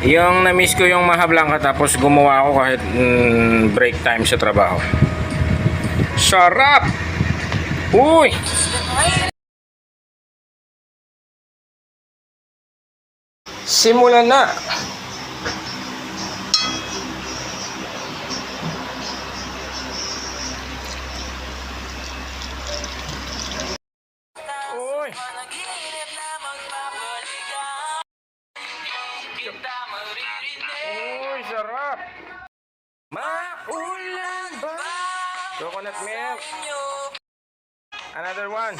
Yung na-miss ko yung mahablangka tapos gumawa ako kahit mm, break time sa trabaho. Sarap! Uy! Simulan na! Maulan ba? Coconut milk. Another one.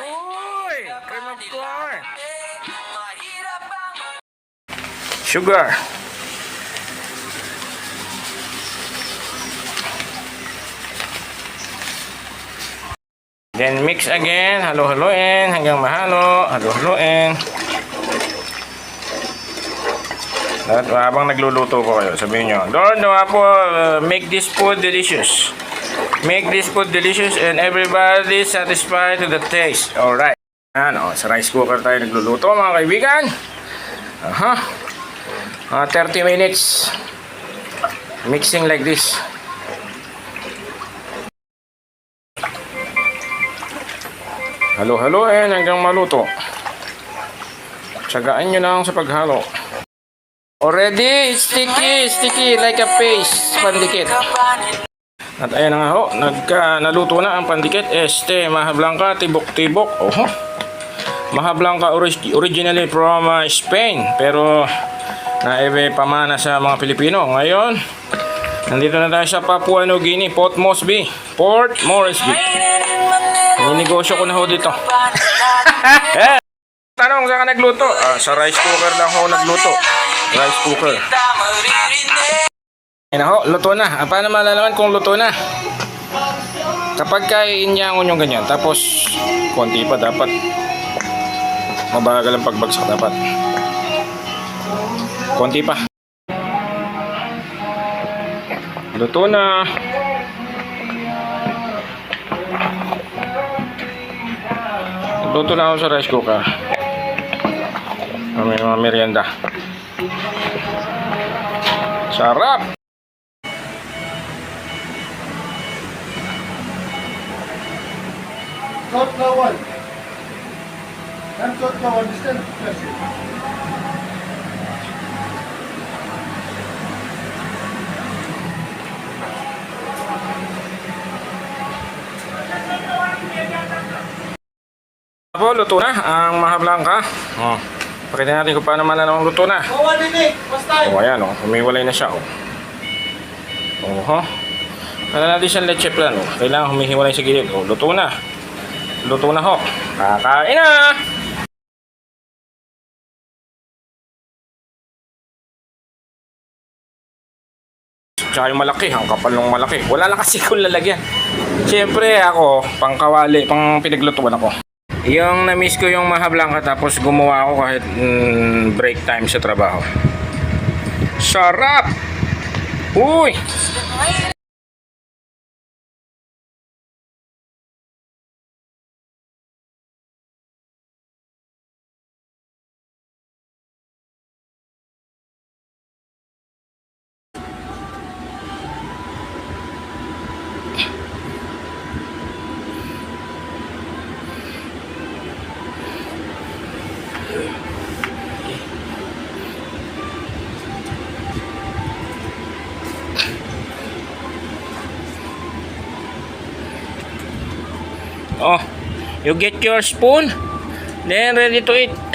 Uy! Cream of corn. Sugar. Then mix again, halo-haloin hanggang mahalo, halo-haloin. At habang nagluluto ko kayo, sabihin nyo, Lord, nawa po, uh, make this food delicious. Make this food delicious and everybody satisfied to the taste. Alright. Yan, oh, sa rice cooker tayo nagluluto mga kaibigan. Aha. Mga 30 minutes. Mixing like this. Halo-haloin hanggang maluto. Tsagaan nyo lang sa paghalo. Already, sticky, sticky like a paste, pandikit. At ayan nga ho, nagka, naluto na ang pandikit. Este, mahablangka, tibok-tibok. Oho. Mahablangka orig- originally from uh, Spain, pero naibe pamana sa mga Pilipino. Ngayon, nandito na tayo sa Papua New Guinea, Port Moresby. Port Moresby. Ninegosyo ko na ho dito. eh, tanong, saan ka nagluto? Ah, sa rice cooker lang ho nagluto. Rice cooker. Ayun ho, luto na. Ah, paano malalaman kung luto na? Kapag kainyangon yung ganyan, tapos konti pa dapat mabagal ang pagbagsak dapat. Konti pa. Luto na. Luto na ako sa rice cooker. May mga merienda. Sarap! Short kawan. Kan short kawan distance. Yes. Po, luto na ang mahablangka. Oh. Pakita natin kung paano malalaman luto na. Kawan ini, pastay. Oh, ayan, oh. Humiwalay na siya, oh. Oh, ha? Ano natin siyang leche plan, oh. Kailangan humihiwalay sa gilid. Oh, luto na. Luto na, ho. Kakain na! Tsaka yung malaki, ang kapal ng malaki. Wala lang kasi kung lalagyan. Siyempre ako, pangkawali, pang pinaglutuan ako. Yung na-miss ko yung mahablangka tapos gumawa ako kahit mm, break time sa trabaho. Sarap! Uy! Oh, you get your spoon, then ready to eat.